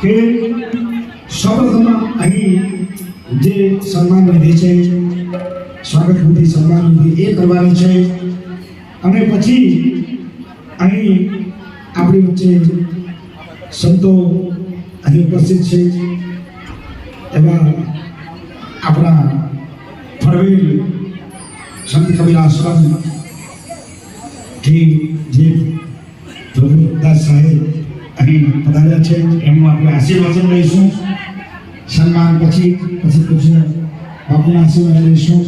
કે સૌપ્રથમ અહીં જે સન્માન વિધિ છે, સ્વાગત વિધિ સન્માન વિધિ એ કરવાની છે. અને પછી અહીં આપણી વચ્ચે સંતો અહીં ઉપસ્થિત છે. એવા આપણા ફળવેલ સંત કબીર આશ્રમ જે પ્રભુદાસ સાહેબ અહીં પધાર્યા છે. એમનું આપણે આશીર્વાદન લઈશું. સન્માન પછી પછી પૂછ્યું બાપુના આશીર્વાદ લઈશું.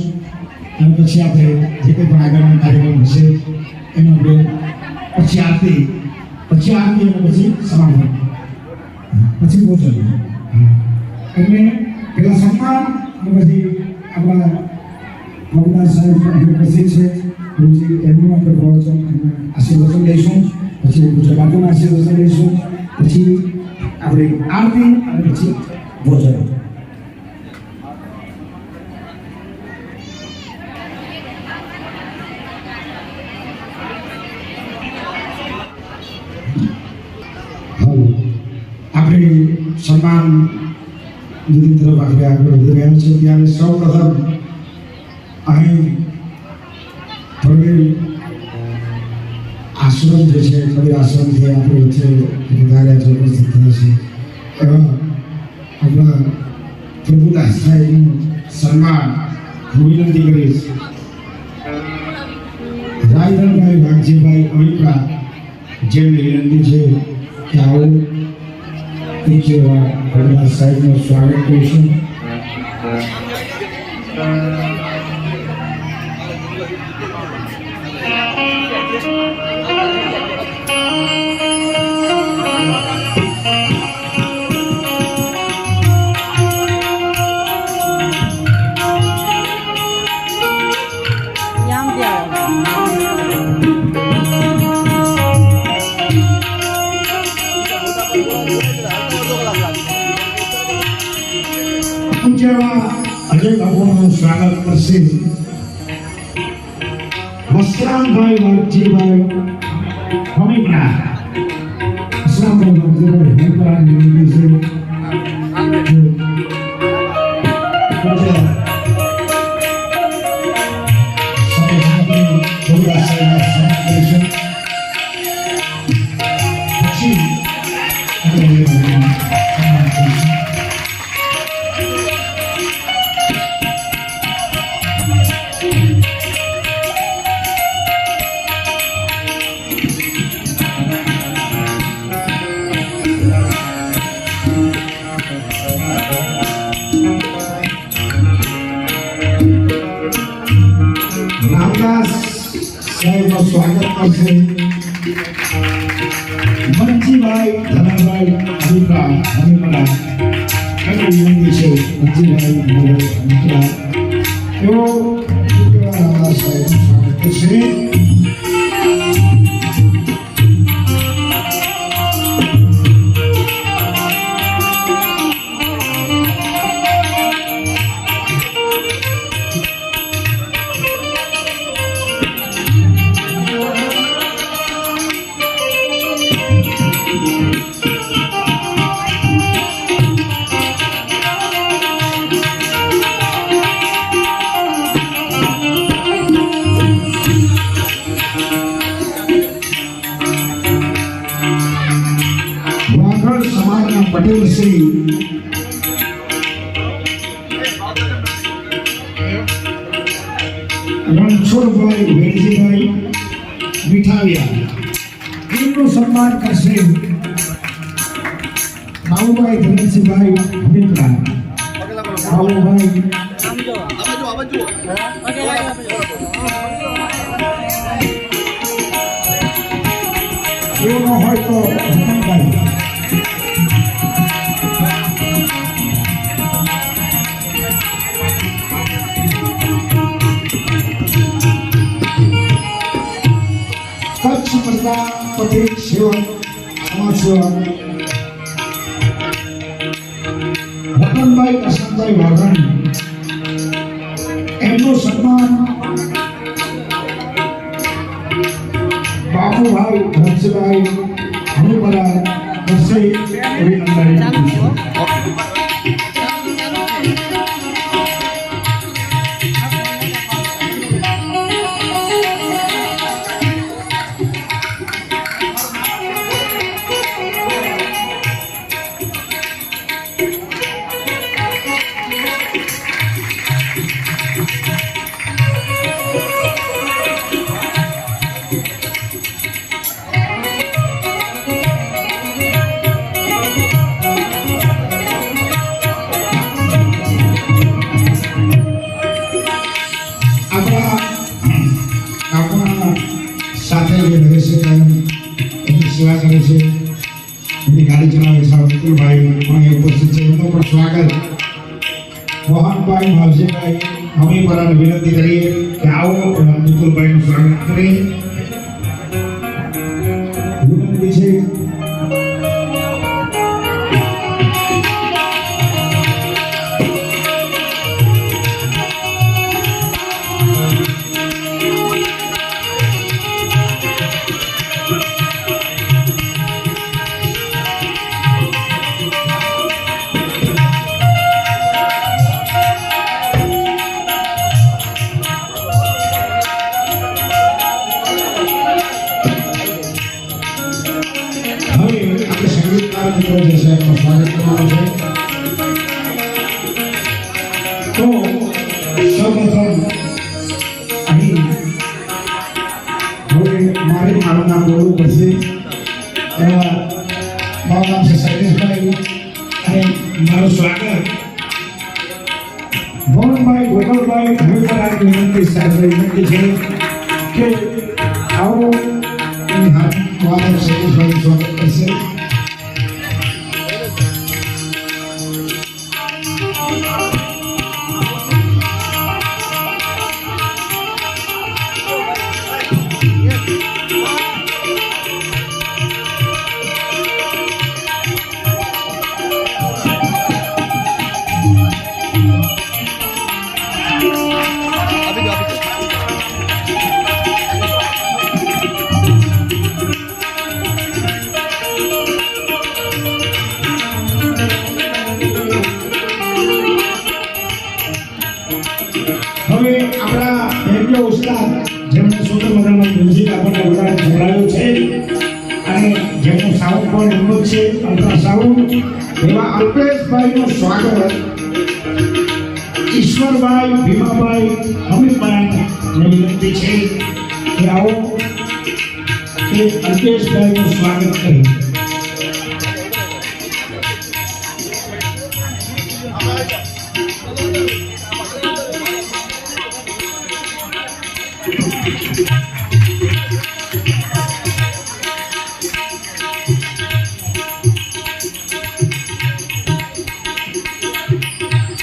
અને પછી આપણે જે કંઈ પણ આગળનો કાર્યક્રમ હશે, એનો આપણે પછી આરતી પછી આરતી અને પછી સમાપન. પછી ભોજન. એટલે પેલા સન્માન અને પછી આપણા પ્રભુદાસ સાહેબ પણ અહીં ઉપસ્થિત છે. એમનું આપણે પ્રવચન અને આશીર્વચન લઈશું. પછી પૂજ્ય બાપુના આશીર્વચન લઈશું પછી આપણે આરતી અને પછી ભોજન હાલો આપણે સન્માન વિધિ તરફ આપણે આગળ વધી રહ્યા છીએ ત્યારે સૌ પ્રથમ અહીં થોડી આશ્રમ જે છે, કબીર આશ્રમથી આપણે વચ્ચે વધારે ઉપસ્થિત થયા છે. એવા આપણા પ્રભુદાસ સાહેબનું સન્માન હું વિનંતી કરીશ. રાયધનભાઈ વાઘજીભાઈ અણીપરા જેમને વિનંતી છે કે આવો એક એવા પ્રભુદાસ સાહેબનું સ્વાગત કરીશું. વસ્ત્રામભાઈ વાઘજીભાઈ હમીપરા વસ્ત્રામભાઈ વાઘજીભાઈ હમીપરાની વિનંતી છે Thank you. વેલજીભાઈ મીઠાવિયા. એમનું સન્માન કરશે બાબુભાઈ ધનસિંહભાઈ હમીપરા બાબુભાઈ. એવું ન હોય તો રતનભાઈ પ્રજા પટેલ સેવક સમાજ સેવક રતનભાઈ કરશનભાઈ વાઘાણી. એમનું સન્માન બાબુભાઈ હંસભાઈ હનુભરાય કરશે મોહનભાઈ ભાવજીભાઈ મમ્મી પરાને વિનંતી કરીએ કે આવો વિપુલભાઈનું સ્વાગત કરીએ મારું નામ બોલવું પડશે. એવા મારું નામ છે શૈલેષભાઈ અને મારું સ્વાગત મોહનભાઈ ગોપાલભાઈ હમીરભાઈ વિનંતી સાથે વિનંતી છે. આપણને બધા જોડાયું છે. અને જેમનું સાઉન્ડ પણ એમનું છે અલ્ટ્રા સાઉન્ડ એવા અલ્પેશભાઈનું સ્વાગત. ઈશ્વરભાઈ, ભીમાભાઈ, અમિતભાઈ ને વિનંતી છે કે આવો કે અલ્પેશભાઈનું સ્વાગત કરીએ.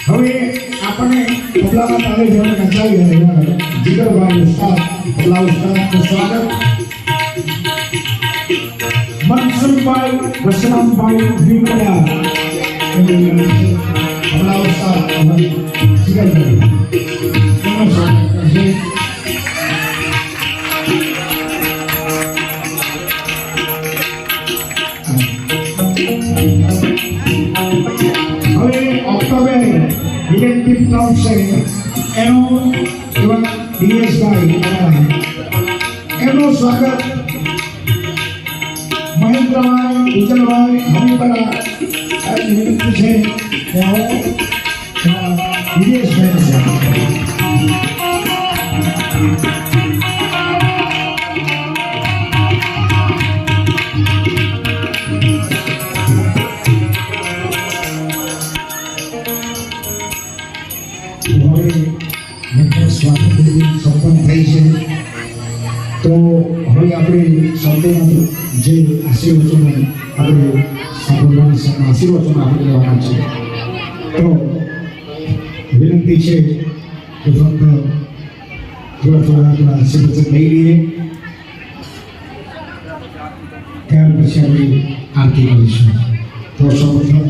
હવે આપણે તબલાના તાલે જેને નચાવી રહ્યા જીગરભાઈ ઉસ્તાદ તબલા ઉસ્તાદનું સ્વાગત. મનસુખભાઈ, વસરામભાઈ ભીમડા તબલા ઉસ્તાદ જીગરભાઈ ટર્મ છે એનો એવા સ્વાગત મહેન્દ્રભાઈ વિજલભાઈ હમીપરા છે આપણા આશીર્વચન લઈ લઈએ. ત્યાર પછી આપણે આરતી કરીશું. તો સૌપ્રથમ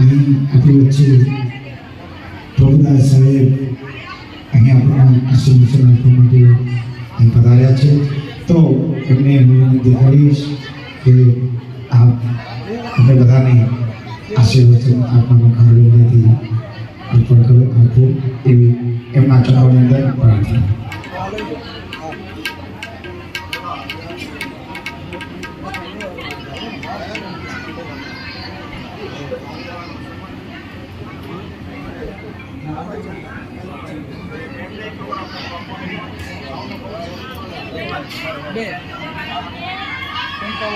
અહીં આપણી વચ્ચે પ્રભુદાસ સાહેબ અહીંયા આપણા આશીર્વચન આપવા માટે અહીં પધાર્યા છે. તો એમને હું કરીશ કે આપ આપણે બધાને આશીર્વચન આપવાનો કારણથી અર્પણ કરો આપો એવી એમના ચરણોની અંદર પ્રાર્થના.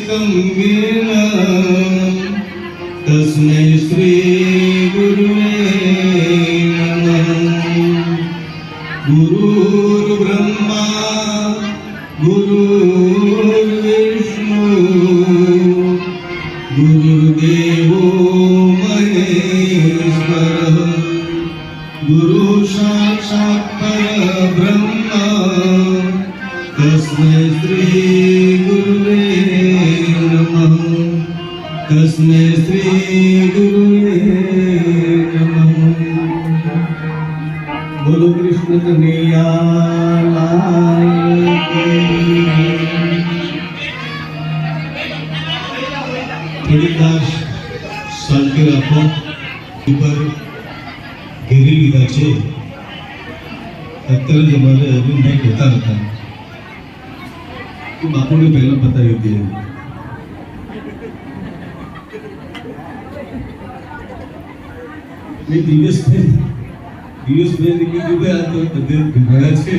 tão divina, das mulheres frias. ઉપર ઘેરી લીધા છે. અત્યારે જ અમારે અરવિંદભાઈ કહેતા હતા કે બાપુને પહેલા બતાવી દે. આ તો બધે ભેગા છે.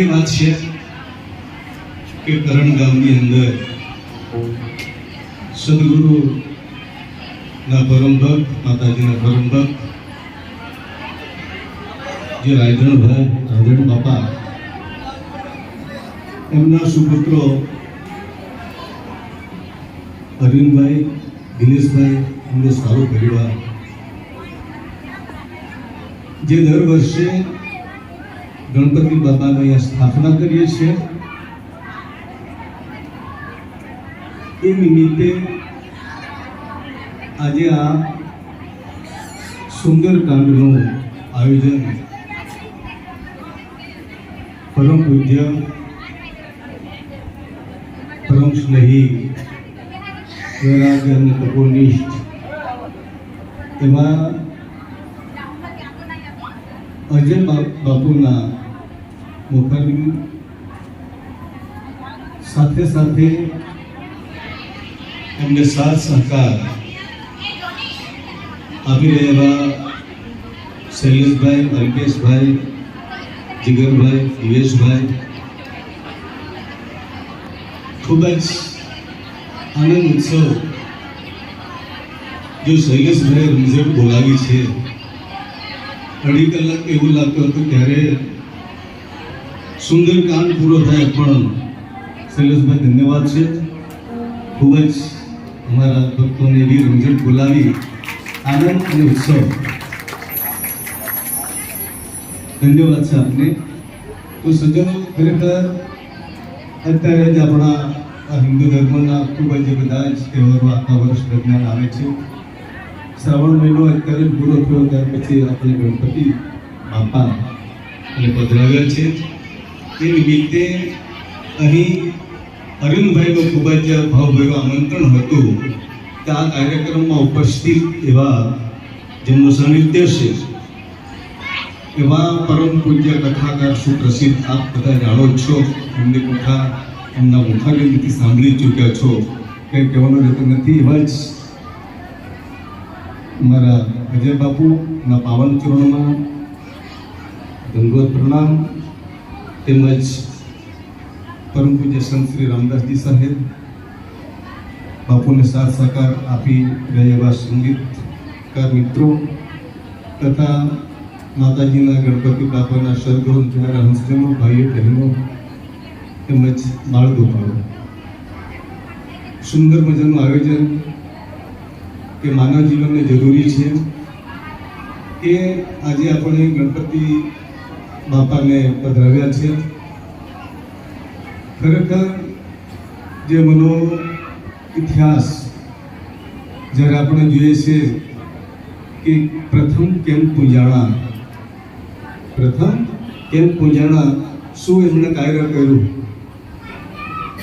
એ વાત છે. કે કરણ ગામની અંદર સદગુરુના પરમ ભક્ત, માતાજીના પરમ ભક્ત, જે રાયધણભાઈ રાયધણ બાપા, એમના સુપુત્રો અરવિંદભાઈ, દિનેશભાઈ, એમનો સારો પરિવાર, જે દર વર્ષે ગણપતિ બાબાની અહીંયા સ્થાપના કરીએ છીએ. એ નિમિત્તે આજે આ સુંદરકાંડનું આયોજન પરમ પૂજ્ય, પરમ સ્નેહી વૈરાગ્ય તપોનિષ્ઠ એમાં અજય બાપુના મુખારબિંદ સાથે સાથે એમને સાથ સહકાર આપી રહેલા શૈલેષભાઈ અલ્કેશભાઈ જીગરભાઈ દિવેશભાઈ ખૂબ જ આનંદ ઉત્સવ જો શૈલેષભાઈ રમઝટ બોલાવી છે અઢી કલાક એવું લાગતું હતું ત્યારે સુંદર કામ પૂરો થાય પણ શૈલેષભાઈ ધન્યવાદ છે ખૂબ જ અમારા ભક્તોને એવી રમઝટ બોલાવી આનંદ અને ઉત્સવ ધન્યવાદ છે આપને તો સજ્જનો ખરેખર અત્યારે જ આપણા આ હિન્દુ ધર્મના ખૂબ જ બધા જ તહેવારો આખા વર્ષ દરમિયાન આવે છે શ્રાવણ મહિનો અત્યારે જ પૂરો થયો ત્યાર પછી આપણે ગણપતિ બાપા અને પધરાવ્યા છે એ નિમિત્તે અહીં અરુણભાઈનું ખૂબ જ ભાવભર્યું આમંત્રણ હતું કે આ કાર્યક્રમમાં ઉપસ્થિત એવા જેમનું સાનિધ્ય છે, એવા પરમ પૂજ્ય કથાકાર સુપ્રસિદ્ધ આપ બધા જાણો છો. એમની કથા એમના મુખારવિંદથી સાંભળી ચૂક્યા છો? કંઈ કહેવાનું રહેતું નથી. એવા જ મારા અજય બાપુના પાવન ચરણમાં ગંગોત પ્રણામ તેમજ પરમ પૂજ્ય સંત શ્રી રામદાસજી સાહેબ બાપુને સાથ સહકાર આપી રહ્યા એવા સંગીતકાર મિત્રો તથા માતાજીના ગણપતિ બાપાના સરગુણ દ્વારા હંસજનો ભાઈઓ બહેનો તેમજ બાળ ગોપાળો સુંદર મજાનું આયોજન કે માનવ જીવનને જરૂરી છે કે આજે આપણે ગણપતિ બાપાને પધરાવ્યા છે. ખરેખર જે મનો ઇતિહાસ જ્યારે આપણે જોઈએ છે કે પ્રથમ કેમ પૂંજાણા? પ્રથમ કેમ પૂંજાણા? શું એમણે કાર્ય? કર્યું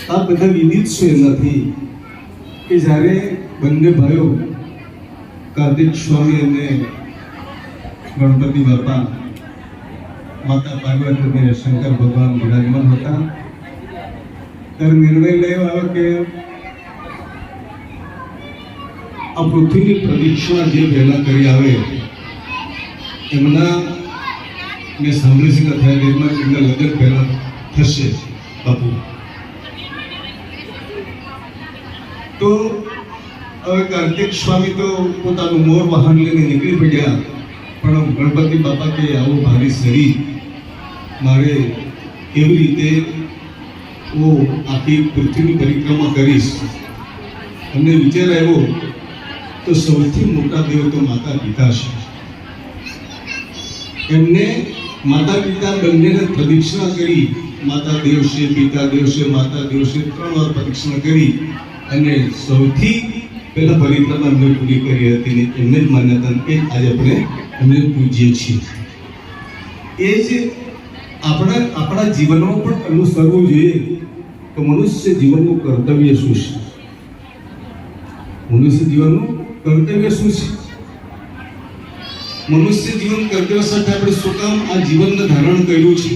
આ બધા વિદિત છે એમનાથી કે જ્યારે બંને ભાઈઓ, કાર્તિક સ્વામી અને ગણપતિ બાપા, માતા પાર્વતી અને શંકર ભગવાન વિરાજમાન હતા ત્યારે નિર્ણય લેવો આવ્યો કે આ પૃથ્વીની પ્રદક્ષિણા જે પહેલા કરી આવે એમના મેં સાંભળી છે થયા એમના એમના લગ્ન પહેલા થશે બાપુ તો હવે કાર્તિક સ્વામી તો પોતાનું મોર વાહન લઈને નીકળી પડ્યા પણ ગણપતિ બાપા કે આવું ભારી શરીર મારે કેવી રીતે હું આખી પૃથ્વીની પરિક્રમા કરીશ. અમને વિચાર આવ્યો તો સૌથી મોટા દેવ તો માતા પિતા છે. એમને માતા પિતા બંનેને પ્રદક્ષિણા કરી માતા દેવ છે, પિતા દેવ છે, માતા દેવ છે, ત્રણ વાર પ્રદક્ષિણા કરી અને સૌથી પહેલા પરિક્રમા એમને પૂરી કરી હતી ને એમને જ માન્યતા એ આજે આપણે એમને પૂજીએ છીએ. એ જ આપણા આપણા જીવનમાં પણ અનુસરવું જોઈએ કે મનુષ્ય જીવનનું કર્તવ્ય શું છે? મનુષ્ય જીવનનું કર્તવ્ય શું છે? મનુષ્ય જીવન કર્તવ્ય સાથે આપણે શું કામ આ જીવનને ધારણ કર્યું છે?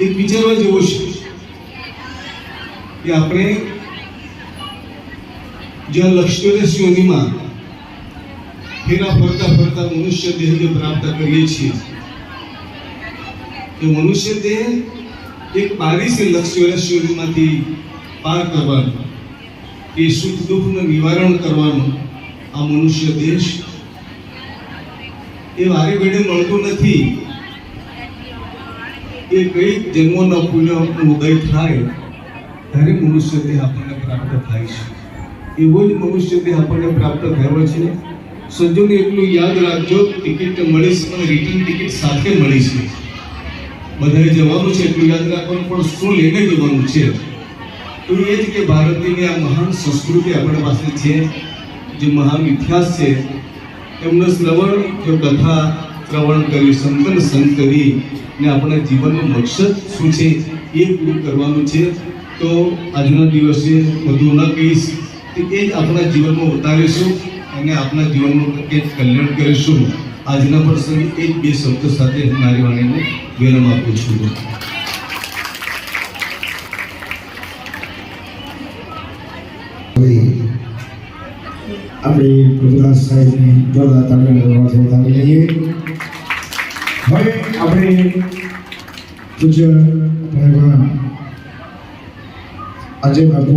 એક વિચારવા જેવો છે કે આપણે જ્યાં લક્ષ્મીને યોનિમાં ફેરા ફરતા ફરતા મનુષ્ય દેહને પ્રાપ્ત કરીએ છીએ. એ મનુષ્ય દેહ એક બારી છે લક્ષ્ય યોનિમાંથી પાર કરવાનું, એ સુખ દુઃખનું નિવારણ કરવાનું આ મનુષ્ય દેશ એ વારે ઘડે મળતું નથી. એ કઈ જન્મોના પુણ્ય ઉદય થાય, ત્યારે મનુષ્ય દેહ આપણને પ્રાપ્ત થાય છે. એવો જ મનુષ્ય દેહ આપણને પ્રાપ્ત થયો છે. સજ્જોને એટલું યાદ રાખજો, ટિકિટ મળીશ પણ રિટર્ન ટિકિટ સાથે મળીશ. બધાએ જવાનું છે એટલું યાદ રાખવાનું, પણ શું લઈને જવાનું છે? તો એ જ કે ભારતની આ મહાન સંસ્કૃતિ આપણા પાસે છે, જે મહાન ઇતિહાસ છે. એમનું શ્રવણ, જો કથા શ્રવણ કરી સંતન સંત કરી, ને આપણા જીવનનું મકસદ શું છે એ પૂરું કરવાનું છે. તો આજના દિવસે વધુ ન કહીશ કે એ જ આપણા જીવનમાં ઉતારીશું. અને આપણા જીવનનું કંઈક કલ્યાણ કરીશું આજના પ્રસંગે એ જ બે શબ્દો સાથે મારી વાણીને વિરામ આપું છું. હવે આપણે પ્રભુદાસ સાહેબને જોરદાર તાળીઓ વધાવી લઈએ. હવે આપણે પૂજ્ય ભગવાન અજય બાપુ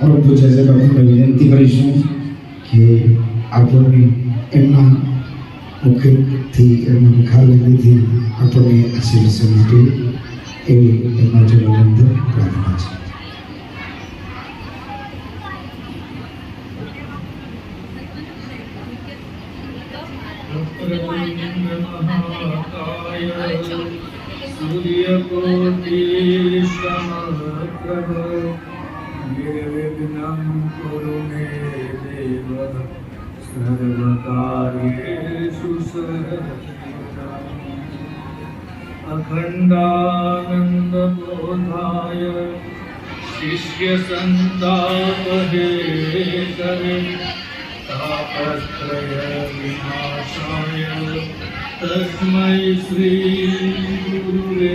પરમ પૂજ્ય અજય બાપુને વિનંતી કરીશું. કે આપણને એમના મુખથી એમના મુખારવિંદથી આપણને આશીર્વાદ આપે એવી એમના જન્મદંડ પ્રાર્થના છે सूर्यकोटिसमप्रभ निर्विघ्नं कुरु मे देव સર્વકાર્યેષુ અખંડાનંદ બોધાય શિષ્ય સંતાપ હે કરે તાપત્રય વિનાશાય તસ્મય શ્રી ગુરુરે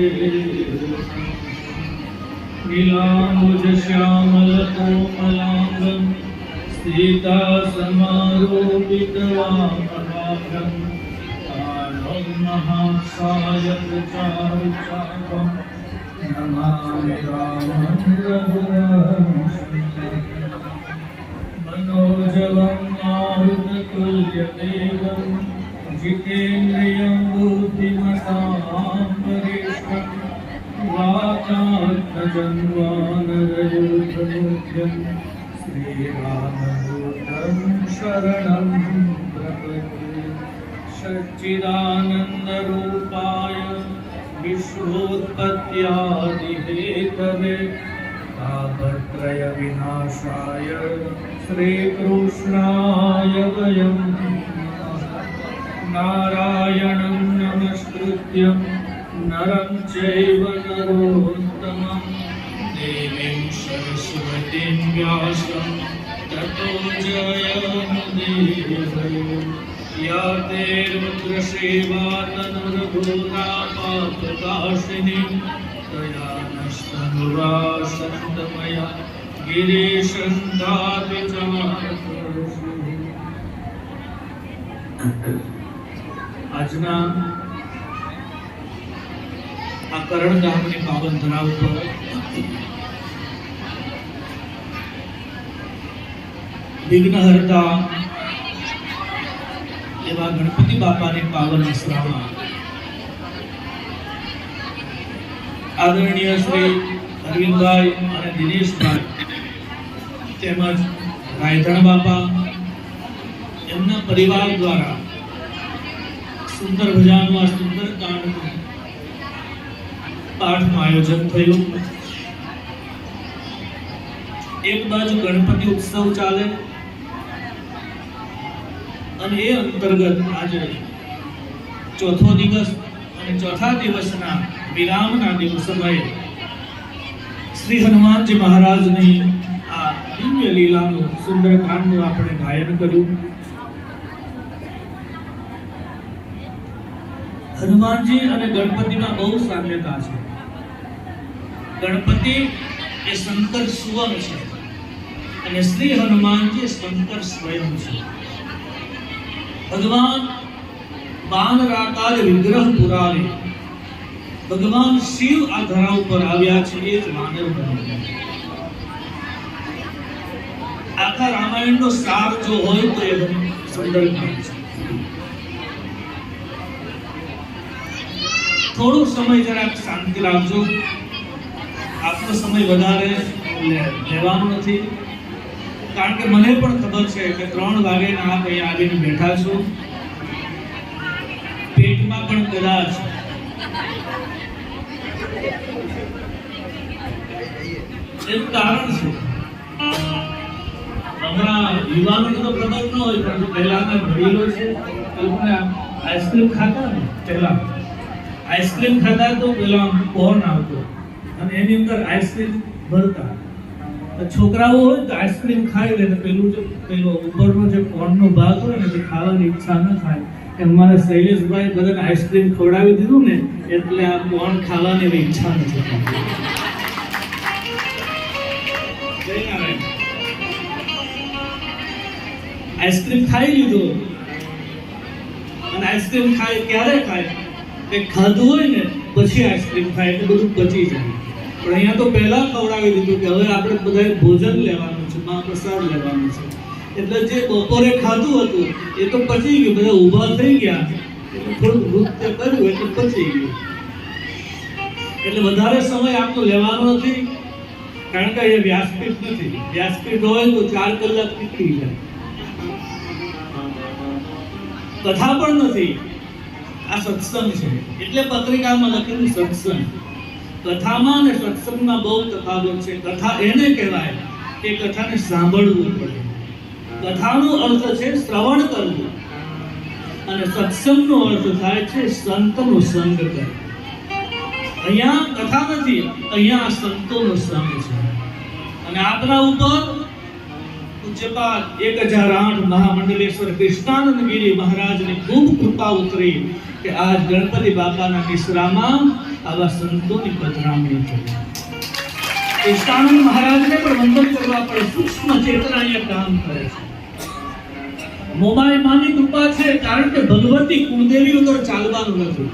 વિલામુજ શ્યામલ કોમલાંગમ सीता समारोपितवामभागं कालं महासायक चारुचापं नमामि रामं रघुवंशं मनोजवं मारुततुल्यदेवं जितेन्द्रियं बुद्धिमतां वरिष्ठं वाचात्मजन्वानरयुद्धमुख्यं श्रीरामदूतं शरणं प्रपद्ये सच्चिदानन्दरूपाय विश्वोत्पत्त्यादिहेतवे तापत्रयविनाशाय श्रीकृष्णाय वयं नमः। नारायणं नमस्कृत्यं नरं चैव नरोत्तमं सरस्वतीं व्यासं ततो जयमुदीरये या ते रुद्रसेवा तनुर्भूतापापकाशिनीं तया नस्तनुवा सन्तमया गिरीशन्तापि च આજના આ કરણ ગામની પાવન ધરાવ પર વિઘ્નહર્તા એવા ગણપતિ બાપાને પાવન આશ્રમમાં આદરણીય શ્રી અરવિંદભાઈ અને દિનેશભાઈ તેમજ રાયધણ બાપા એમના પરિવાર દ્વારા સુંદર ભજાનું આ સુંદર કાંડનું પાઠનું આયોજન થયું. એક બાજુ ગણપતિ ઉત્સવ ચાલે અને એ અંતર્ગત આજે ચોથો દિવસ અને ચોથા દિવસના વિરામના દિવસોમાં શ્રી હનુમાનજી મહારાજની આ દિવ્ય લીલાનું સુંદર કાંડનું આપણે ગાયન કર્યું. હનુમાનજી અને ગણપતિમાં બહુ સામ્યતા છે. ગણપતિ એ શંકર સુવમ છે અને શ્રી હનુમાનજી શંકર સ્વયં છે. ભગવાન બાન વિગ્રહ પુરાવે ભગવાન શિવ આ ધરા ઉપર આવ્યા છે, એ જ માનવ બન્યા આખા રામાયણનો સાર જો હોય તો એ સુંદરકાંડ છે. થોડો સમય જરાક શાંતિ રાખજો. આપનો સમય વધારે લેવાનો નથી. કારણ કે મને પણ ખબર છે કે ત્રણ વાગે ના અહીંયા આવીને બેઠા છો. પેટમાં પણ કદાચ એનું કારણ છે. હમણાં યુવાનો તો ખબર ન હોય, પરંતુ પહેલાના વડીલો છે. આઈસ્ક્રીમ ખાતા ને પહેલા? આઈસ્ક્રીમ ખાતા તો પહેલા કોર્ન આવતો અને એની અંદર આઈસ્ક્રીમ ભરતા. છોકરાઓ હોય તો આઈસ્ક્રીમ ખાઈ લે ને પેલું જે પેલો ઉપરનો જે કોણનો ભાગ હોય ને તે ખાવાની ઈચ્છા ન થાય, એમ મારા શૈલેષભાઈ બધાને આઈસ્ક્રીમ ખવડાવી દીધું ને, એટલે આ કોણ ખાવાની ઈચ્છા નથી. આઈસ્ક્રીમ ખાઈ લીધો. અને આઈસ્ક્રીમ ખાય ક્યારે ખાય? કે ખાધું હોય ને, પછી આઈસ્ક્રીમ ખાય, એટલે બધું પચી જાય. પણ અહીંયા તો પહેલા ખવડાવી દીધું કે હવે આપણે બધાએ ભોજન લેવાનું છે મહાપ્રસાદ લેવાનું છે. એટલે જે બપોરે ખાધું હતું, એ તો પચી ગયું, બધા ઊભા થઈ ગયા. થોડું નૃત્ય કર્યું એટલે પચી ગયું. એટલે વધારે સમય આપનો લેવાનો નથી, કારણ કે એ વ્યાસપીઠ નથી. વ્યાસપીઠ હોય તો ચાર કલાક નીકળી જાય. કથા પણ નથી. આ સત્સંગ છે. એટલે પત્રિકામાં લખેલું સત્સંગ. કથામાં અને સત્સંગમાં બહુ તફાવત છે. કથા એને કહેવાય કે કથાને સાંભળવું પડે. કથાનો અર્થ છે શ્રવણ કરવું. અને સત્સંગનો અર્થ થાય છે સંતનો સંગ કરવો. અહીંયા કથા નથી અહીંયા સંતોનો સંગ છે. અને આપના ઉપર પૂજ્યપાલ એક હજાર આઠ મહામંડલેશ્વર કૃષ્ણાનંદ ગીરી મહારાજની ખૂબ કૃપા ઉતરી કે આજ ગણપતિ બાપાના નિશ્રામાં આવા સંતોની પધરામણી કરી. કૃષ્ણાનંદ મહારાજને પણ વંદન કરવા પડે સૂક્ષ્મ ચેતના અહીંયા કામ કરે છે. મોબાઈલ માની કૃપા છે, કારણ કે ભગવતી કુળદેવી વગર ચાલવાનું નથી.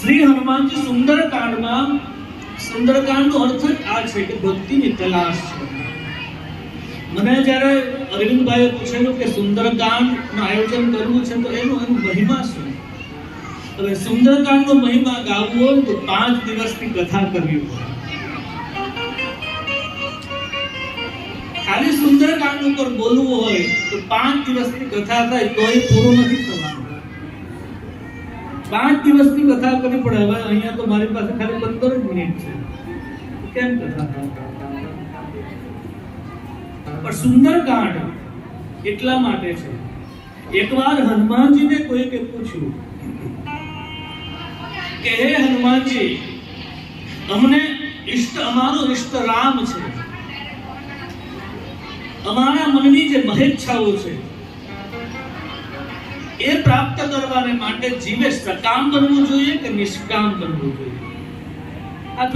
શ્રી હનુમાનજી સુંદરકાંડમાં, સુંદરકાંડનો અર્થ જ આ છે કે ભક્તિની તલાશ છે. મને જ્યારે અરવિંદભાઈએ પૂછેલું કે સુંદરકાંડનું આયોજન કરવું છે, તો એનો એનો મહિમા શું? હવે સુંદરકાંડનો મહિમા ગાવો હોય તો પાંચ દિવસની કથા કરવી પડે ખાલી સુંદરકાંડ ઉપર બોલવું હોય તો પાંચ દિવસની કથા થાય તોય પૂરું નથી થવાનું. પાંચ દિવસની કથા કરવી પડે. હવે અહીંયા તો મારી પાસે ખાલી પંદર જ મિનિટ છે. કેમ કથા પણ સુંદરકાંડ એટલા માટે છે. એકવાર હનુમાનજીને કોઈકે પૂછ્યું કે હે હનુમાનજી, અમને ઈષ્ટ, અમારો ઈષ્ટ રામ છે. અમારા મનની જે મહેચ્છાઓ છે, એ પ્રાપ્ત કરવાને માટે જીવે સકામ બનવું જોઈએ કે નિષ્કામ બનવું જોઈએ? આ